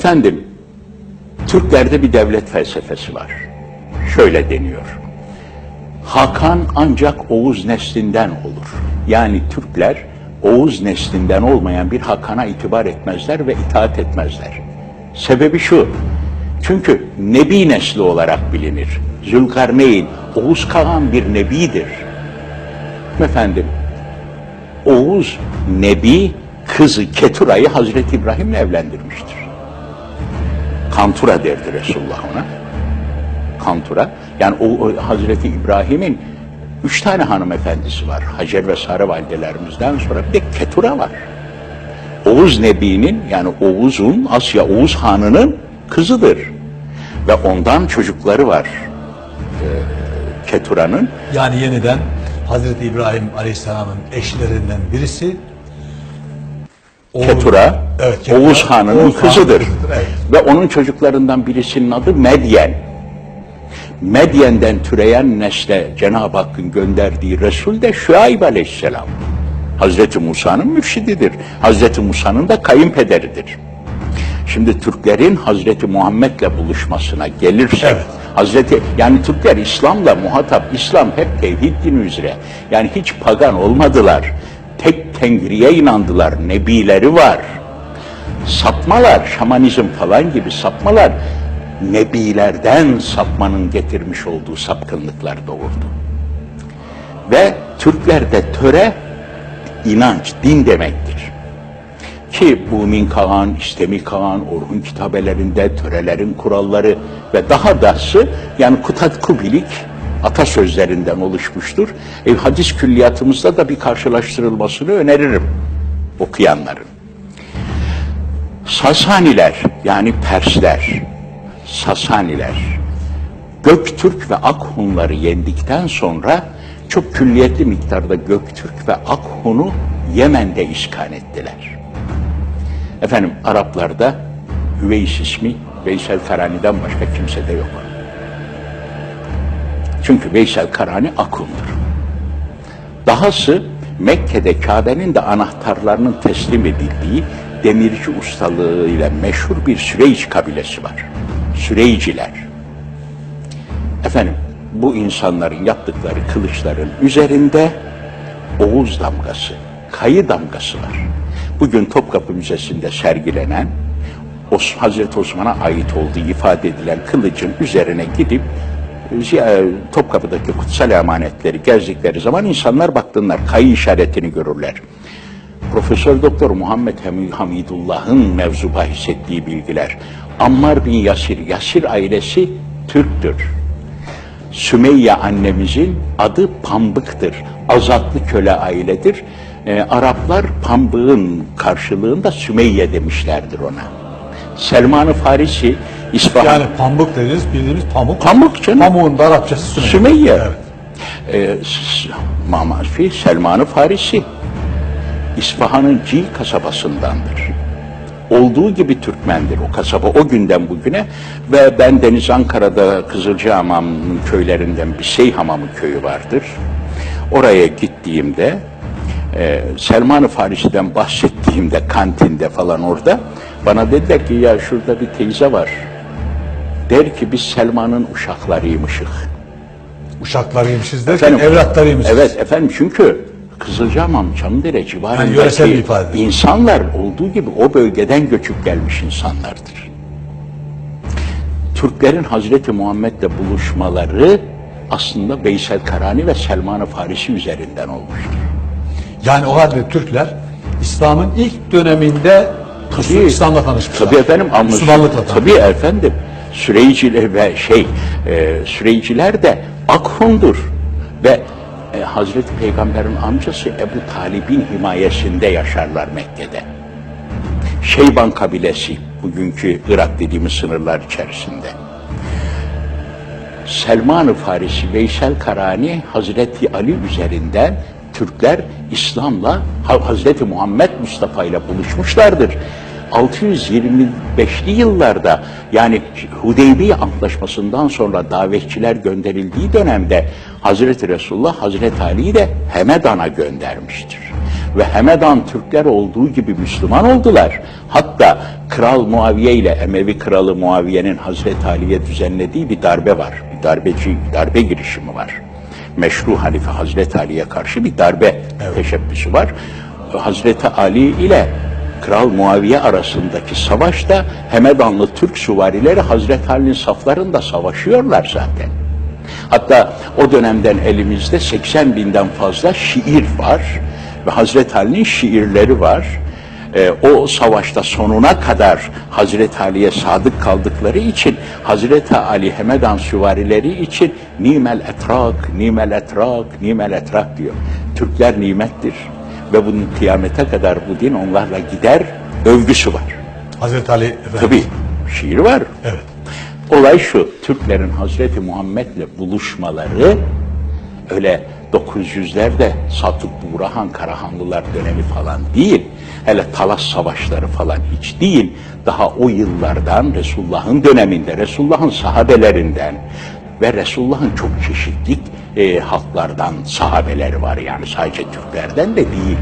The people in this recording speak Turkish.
Efendim, Türklerde bir devlet felsefesi var. Şöyle deniyor. Hakan ancak Oğuz neslinden olur. Yani Türkler Oğuz neslinden olmayan bir Hakan'a itibar etmezler ve itaat etmezler. Sebebi şu. Çünkü Nebi nesli olarak bilinir. Zülkarneyn, Oğuz Kağan bir nebidir. Efendim, Oğuz Nebi kızı Ketura'yı Hazreti İbrahim'le evlendirmiştir. Kantura derdi Resulullah ona. Kantura. Yani o, o Hazreti İbrahim'in üç tane hanımefendisi var. Hacer ve Sare validelerimizden sonra bir de Ketura var. Oğuz Nebi'nin yani Oğuz'un Asya Oğuz Hanı'nın kızıdır. Ve ondan çocukları var. Ee, Ketura'nın. Yani yeniden Hazreti İbrahim Aleyhisselam'ın eşlerinden birisi Ketura, Evet, Ketura, Oğuz Han'ın Oğuz kızıdır. Kızıdır, evet. Ve onun çocuklarından birisinin adı Medyen. Medyen'den türeyen nesle Cenab-ı Hakk'ın gönderdiği Resul de Şuayb Aleyhisselam. Hazreti Musa'nın mürşididir. Hazreti Musa'nın da kayınpederidir. Şimdi Türklerin Hazreti Muhammed'le buluşmasına gelirsek, Evet. Hazreti yani Türkler İslam'la muhatap, İslam hep tevhid dini üzere. Yani hiç pagan olmadılar. Tek Tengri'ye inandılar. Nebileri var. Sapmalar, şamanizm falan gibi sapmalar nebilerden sapmanın getirmiş olduğu sapkınlıklar doğurdu. Ve Türklerde töre inanç, din demektir. Ki Bumin Kağan, İstemi Kağan, Orhun kitabelerinde törelerin kuralları ve daha dahası yani Kutat Kubilik atasözlerinden oluşmuştur. E, hadis külliyatımızda da bir karşılaştırılmasını öneririm okuyanların. Sasaniler yani Persler, Sasaniler Göktürk ve Akhunları yendikten sonra çok külliyetli miktarda Göktürk ve Akhun'u Yemen'de iskan ettiler. Efendim Araplarda Hüveys ismi Veysel Karani'den başka kimsede yok. Çünkü Veysel Karani Akun'dur. Dahası Mekke'de Kabe'nin de anahtarlarının teslim edildiği demirci ustalığıyla meşhur bir Süreyç kabilesi var. Süreyciler. Efendim bu insanların yaptıkları kılıçların üzerinde Oğuz damgası, kayı damgası var. Bugün Topkapı Müzesi'nde sergilenen Os- Hazreti Osman'a ait olduğu ifade edilen kılıcın üzerine gidip e, Topkapı'daki kutsal emanetleri gezdikleri zaman insanlar baktığında kayı işaretini görürler. Profesör Doktor Muhammed Hami- Hamidullah'ın mevzu bahis ettiği bilgiler. Ammar bin Yasir, Yasir ailesi Türktür. Sümeyye annemizin adı Pambık'tır. Azatlı köle ailedir. Ee, Araplar Pambık'ın karşılığında Sümeyye demişlerdir ona. Selman-ı Farisi, İsfahan... Yani pamuk dediğiniz bildiğimiz pamuk. Pamuk canım. Pamuğun da Arapçası Sümeyye. Sümeyye. Evet. Ee, Mamafi Selman-ı Farisi. İsfahan'ın Cil kasabasındandır. Olduğu gibi Türkmendir o kasaba o günden bugüne ve ben Deniz Ankara'da Kızılcahamam'ın köylerinden bir Seyhamamı köyü vardır. Oraya gittiğimde e, Selman-ı Farisi'den bahsettiğimde kantinde falan orada bana dediler ki ya şurada bir teyze var. Der ki biz Selman'ın uşaklarıymışık. Uşaklarıymışız derken Efendim, evlatlarıymışız. Evet efendim çünkü Kızılcahamam, Çamdere civarındaki ifade. insanlar olduğu gibi o bölgeden göçüp gelmiş insanlardır. Türklerin Hazreti Muhammed'le buluşmaları aslında Veysel Karani ve Selman-ı Farisi üzerinden olmuştur. Yani o halde Türkler İslam'ın ilk döneminde Tabii. İslam'la tanışmışlar. Tabii efendim Müslümanlıkla tanışmışlar. Tabii efendim. Süreyciler ve şey e, Süreyciler de Akhun'dur ve e, Hazreti Peygamber'in amcası Ebu Talib'in himayesinde yaşarlar Mekke'de. Şeyban kabilesi bugünkü Irak dediğimiz sınırlar içerisinde. Selman-ı Farisi, Veysel Karani, Hazreti Ali üzerinden Türkler İslam'la Ha- Hazreti Muhammed Mustafa ile buluşmuşlardır. 625'li yıllarda yani Hudeybiye Antlaşması'ndan sonra davetçiler gönderildiği dönemde Hazreti Resulullah Hazreti Ali'yi de Hemedan'a göndermiştir. Ve Hemedan Türkler olduğu gibi Müslüman oldular. Hatta Kral Muaviye ile Emevi Kralı Muaviye'nin Hazreti Ali'ye düzenlediği bir darbe var. Bir darbeci, darbe girişimi var. Meşru Halife Hazreti Ali'ye karşı bir darbe teşebbüsü var. Hazreti Ali ile Kral Muaviye arasındaki savaşta Hemedanlı Türk süvarileri Hazreti Ali'nin saflarında savaşıyorlar zaten. Hatta o dönemden elimizde 80 binden fazla şiir var ve Hazreti Ali'nin şiirleri var. Ee, o savaşta sonuna kadar Hazreti Ali'ye sadık kaldıkları için Hazreti Ali Hemedan süvarileri için nimel etrak, nimel etrak, nimel etrak diyor. Türkler nimettir ve bunun kıyamete kadar bu din onlarla gider övgüsü var. Hazreti Ali Efendimiz. Tabii şiir var. Evet. Olay şu, Türklerin Hazreti Muhammed'le buluşmaları öyle 900'lerde Satık Buğrahan Karahanlılar dönemi falan değil. Hele Talas Savaşları falan hiç değil. Daha o yıllardan Resulullah'ın döneminde, Resulullah'ın sahabelerinden ve Resulullah'ın çok çeşitli e, halklardan sahabeleri var yani sadece Türklerden de değil.